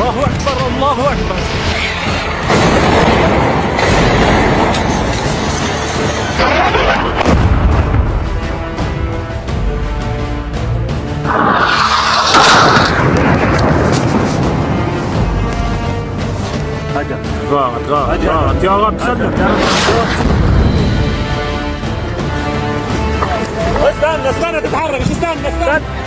الله أكبر الله أكبر. ضاغط ضاغط ضاغط يا رب سلم استنى استنى تتحرك استنى استنى.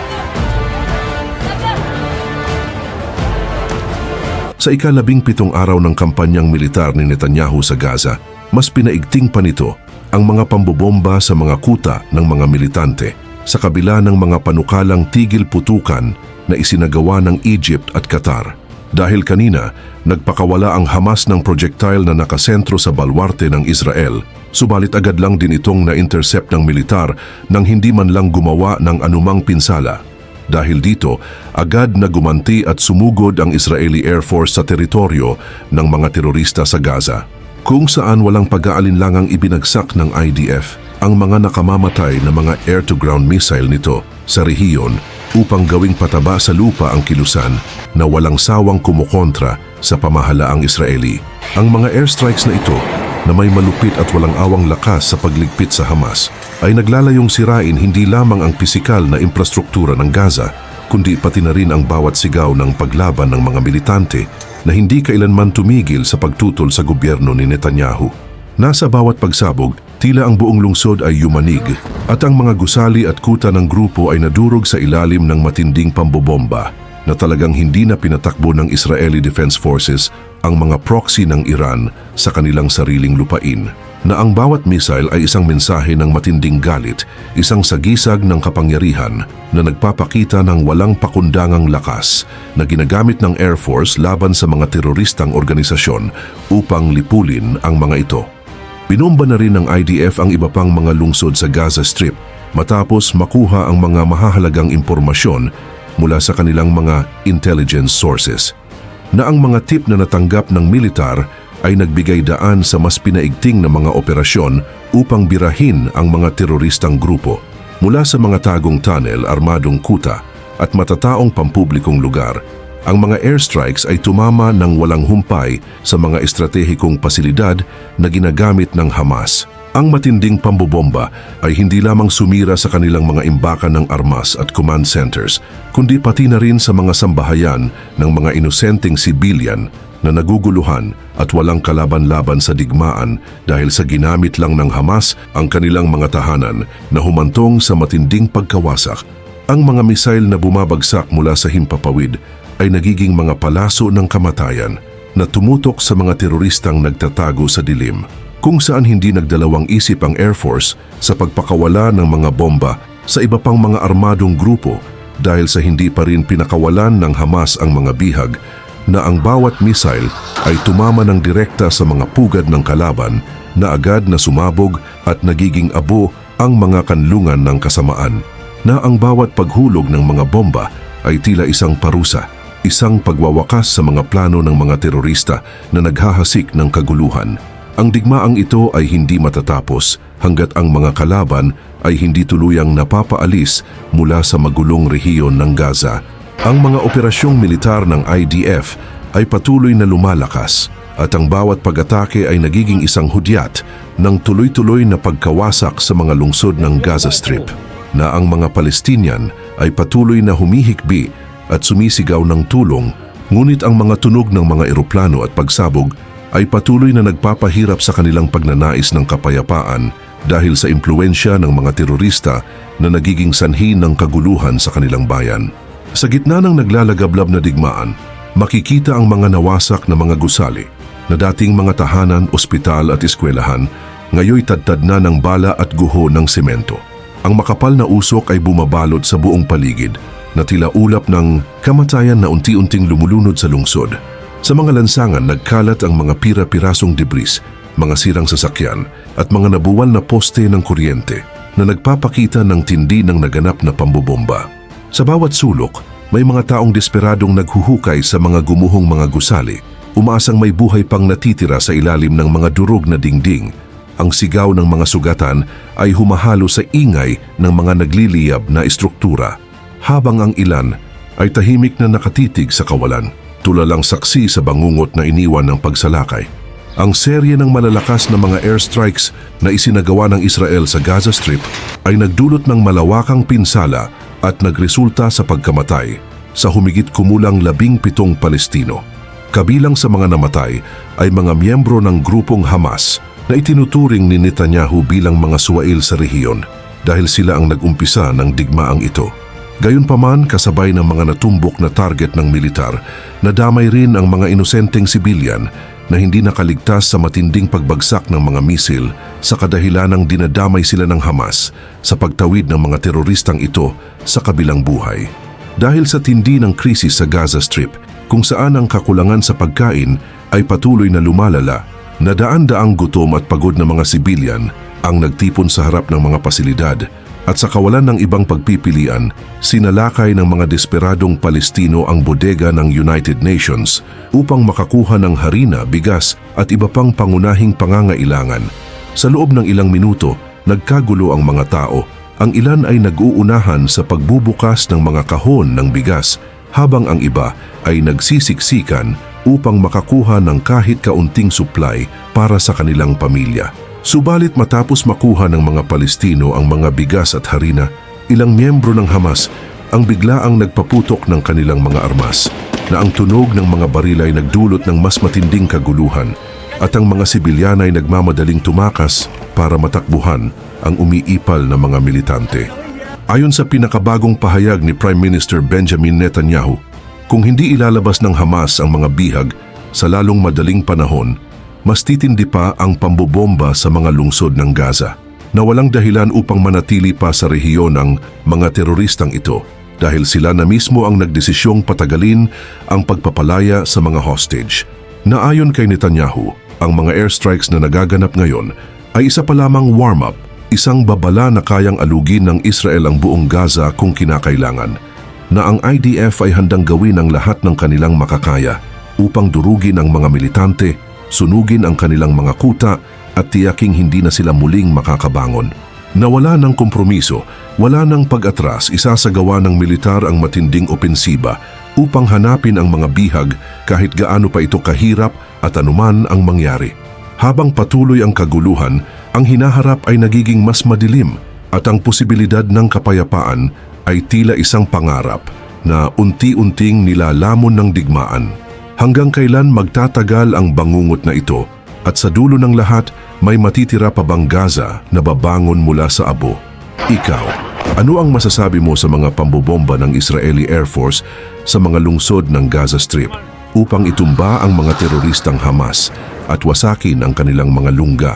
Sa ikalabing pitong araw ng kampanyang militar ni Netanyahu sa Gaza, mas pinaigting pa nito ang mga pambobomba sa mga kuta ng mga militante sa kabila ng mga panukalang tigil putukan na isinagawa ng Egypt at Qatar. Dahil kanina, nagpakawala ang Hamas ng projectile na nakasentro sa balwarte ng Israel, subalit agad lang din itong na-intercept ng militar nang hindi man lang gumawa ng anumang pinsala. Dahil dito, agad na gumanti at sumugod ang Israeli Air Force sa teritoryo ng mga terorista sa Gaza. Kung saan walang pag-aalinlangang ibinagsak ng IDF ang mga nakamamatay na mga air-to-ground missile nito sa rehiyon upang gawing pataba sa lupa ang kilusan na walang sawang kumukontra sa pamahalaang Israeli. Ang mga airstrikes na ito na may malupit at walang awang lakas sa pagligpit sa Hamas ay naglalayong sirain hindi lamang ang pisikal na infrastruktura ng Gaza, kundi pati na rin ang bawat sigaw ng paglaban ng mga militante na hindi kailanman tumigil sa pagtutol sa gobyerno ni Netanyahu. Nasa bawat pagsabog, tila ang buong lungsod ay yumanig at ang mga gusali at kuta ng grupo ay nadurog sa ilalim ng matinding pambobomba na talagang hindi na pinatakbo ng Israeli Defense Forces ang mga proxy ng Iran sa kanilang sariling lupain na ang bawat missile ay isang mensahe ng matinding galit, isang sagisag ng kapangyarihan na nagpapakita ng walang pakundangang lakas na ginagamit ng Air Force laban sa mga teroristang organisasyon upang lipulin ang mga ito. Binomba na rin ng IDF ang iba pang mga lungsod sa Gaza Strip matapos makuha ang mga mahahalagang impormasyon mula sa kanilang mga intelligence sources na ang mga tip na natanggap ng militar ay nagbigay daan sa mas pinaigting na mga operasyon upang birahin ang mga teroristang grupo mula sa mga tagong tunnel, armadong kuta at matataong pampublikong lugar. Ang mga airstrikes ay tumama ng walang humpay sa mga estratehikong pasilidad na ginagamit ng Hamas. Ang matinding pambobomba ay hindi lamang sumira sa kanilang mga imbakan ng armas at command centers, kundi pati na rin sa mga sambahayan ng mga inosenteng sibilyan na naguguluhan at walang kalaban-laban sa digmaan dahil sa ginamit lang ng Hamas ang kanilang mga tahanan na humantong sa matinding pagkawasak. Ang mga misail na bumabagsak mula sa himpapawid ay nagiging mga palaso ng kamatayan na tumutok sa mga teroristang nagtatago sa dilim kung saan hindi nagdalawang isip ang Air Force sa pagpakawala ng mga bomba sa iba pang mga armadong grupo dahil sa hindi pa rin pinakawalan ng Hamas ang mga bihag na ang bawat missile ay tumama ng direkta sa mga pugad ng kalaban na agad na sumabog at nagiging abo ang mga kanlungan ng kasamaan na ang bawat paghulog ng mga bomba ay tila isang parusa, isang pagwawakas sa mga plano ng mga terorista na naghahasik ng kaguluhan. Ang digmaang ito ay hindi matatapos hanggat ang mga kalaban ay hindi tuluyang napapaalis mula sa magulong rehiyon ng Gaza. Ang mga operasyong militar ng IDF ay patuloy na lumalakas at ang bawat pag-atake ay nagiging isang hudyat ng tuloy-tuloy na pagkawasak sa mga lungsod ng Gaza Strip na ang mga Palestinian ay patuloy na humihikbi at sumisigaw ng tulong ngunit ang mga tunog ng mga eroplano at pagsabog ay patuloy na nagpapahirap sa kanilang pagnanais ng kapayapaan dahil sa impluensya ng mga terorista na nagiging sanhi ng kaguluhan sa kanilang bayan. Sa gitna ng naglalagablab na digmaan, makikita ang mga nawasak na mga gusali na dating mga tahanan, ospital at eskwelahan, ngayoy tadtad na ng bala at guho ng semento. Ang makapal na usok ay bumabalot sa buong paligid na tila ulap ng kamatayan na unti-unting lumulunod sa lungsod. Sa mga lansangan, nagkalat ang mga pira-pirasong debris, mga sirang sasakyan at mga nabuwal na poste ng kuryente na nagpapakita ng tindi ng naganap na pambobomba. Sa bawat sulok, may mga taong desperadong naghuhukay sa mga gumuhong mga gusali, umaasang may buhay pang natitira sa ilalim ng mga durog na dingding. Ang sigaw ng mga sugatan ay humahalo sa ingay ng mga nagliliyab na estruktura, habang ang ilan ay tahimik na nakatitig sa kawalan. Tulalang saksi sa bangungot na iniwan ng pagsalakay. Ang serye ng malalakas na mga airstrikes na isinagawa ng Israel sa Gaza Strip ay nagdulot ng malawakang pinsala at nagresulta sa pagkamatay sa humigit kumulang labing pitong Palestino. Kabilang sa mga namatay ay mga miyembro ng grupong Hamas na itinuturing ni Netanyahu bilang mga suwail sa rehiyon dahil sila ang nagumpisa ng digmaang ito. Gayunpaman, kasabay ng mga natumbok na target ng militar, nadamay rin ang mga inosenteng sibilyan na hindi nakaligtas sa matinding pagbagsak ng mga misil sa kadahilanang dinadamay sila ng Hamas sa pagtawid ng mga teroristang ito sa kabilang buhay. Dahil sa tindi ng krisis sa Gaza Strip, kung saan ang kakulangan sa pagkain ay patuloy na lumalala, nadaan-daang gutom at pagod na mga sibilyan ang nagtipon sa harap ng mga pasilidad at sa kawalan ng ibang pagpipilian, sinalakay ng mga desperadong Palestino ang bodega ng United Nations upang makakuha ng harina, bigas at iba pang pangunahing pangangailangan. Sa loob ng ilang minuto, nagkagulo ang mga tao. Ang ilan ay nag-uunahan sa pagbubukas ng mga kahon ng bigas habang ang iba ay nagsisiksikan upang makakuha ng kahit kaunting supply para sa kanilang pamilya. Subalit matapos makuha ng mga Palestino ang mga bigas at harina, ilang miyembro ng Hamas ang biglaang nagpaputok ng kanilang mga armas na ang tunog ng mga baril ay nagdulot ng mas matinding kaguluhan at ang mga sibilyan ay nagmamadaling tumakas para matakbuhan ang umiipal na mga militante. Ayon sa pinakabagong pahayag ni Prime Minister Benjamin Netanyahu, kung hindi ilalabas ng Hamas ang mga bihag sa lalong madaling panahon, mas titindi pa ang pambobomba sa mga lungsod ng Gaza na walang dahilan upang manatili pa sa rehiyon ang mga teroristang ito dahil sila na mismo ang nagdesisyong patagalin ang pagpapalaya sa mga hostage. Naayon kay Netanyahu, ang mga airstrikes na nagaganap ngayon ay isa pa lamang warm-up, isang babala na kayang alugin ng Israel ang buong Gaza kung kinakailangan, na ang IDF ay handang gawin ang lahat ng kanilang makakaya upang durugin ang mga militante sunugin ang kanilang mga kuta at tiyaking hindi na sila muling makakabangon. Nawala ng kompromiso, wala ng pag-atras, isasagawa ng militar ang matinding opensiba upang hanapin ang mga bihag kahit gaano pa ito kahirap at anuman ang mangyari. Habang patuloy ang kaguluhan, ang hinaharap ay nagiging mas madilim at ang posibilidad ng kapayapaan ay tila isang pangarap na unti-unting nilalamon ng digmaan. Hanggang kailan magtatagal ang bangungot na ito at sa dulo ng lahat may matitira pa bang Gaza na babangon mula sa abo? Ikaw, ano ang masasabi mo sa mga pambobomba ng Israeli Air Force sa mga lungsod ng Gaza Strip upang itumba ang mga teroristang Hamas at wasakin ang kanilang mga lungga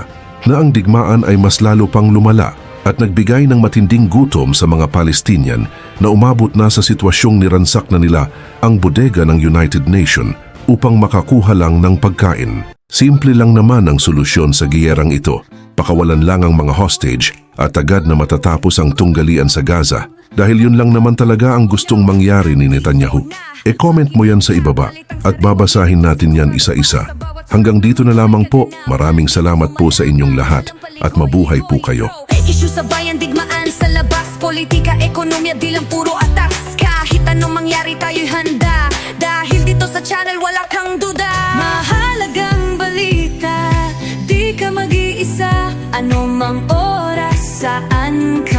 na ang digmaan ay mas lalo pang lumala at nagbigay ng matinding gutom sa mga Palestinian na umabot na sa sitwasyong niransak na nila ang bodega ng United Nation upang makakuha lang ng pagkain. Simple lang naman ang solusyon sa giyerang ito. Pakawalan lang ang mga hostage at agad na matatapos ang tunggalian sa Gaza dahil yun lang naman talaga ang gustong mangyari ni Netanyahu. E-comment mo yan sa ibaba at babasahin natin yan isa-isa. Hanggang dito na lamang po. Maraming salamat po sa inyong lahat at mabuhay po kayo. Issue sa bayan, digmaan sa labas Politika, ekonomiya, di lang puro atas Kahit anong mangyari tayo'y handa channel wala kang duda. Mahalagang balita Di ka mag-iisa. Ano mang oras, saan ka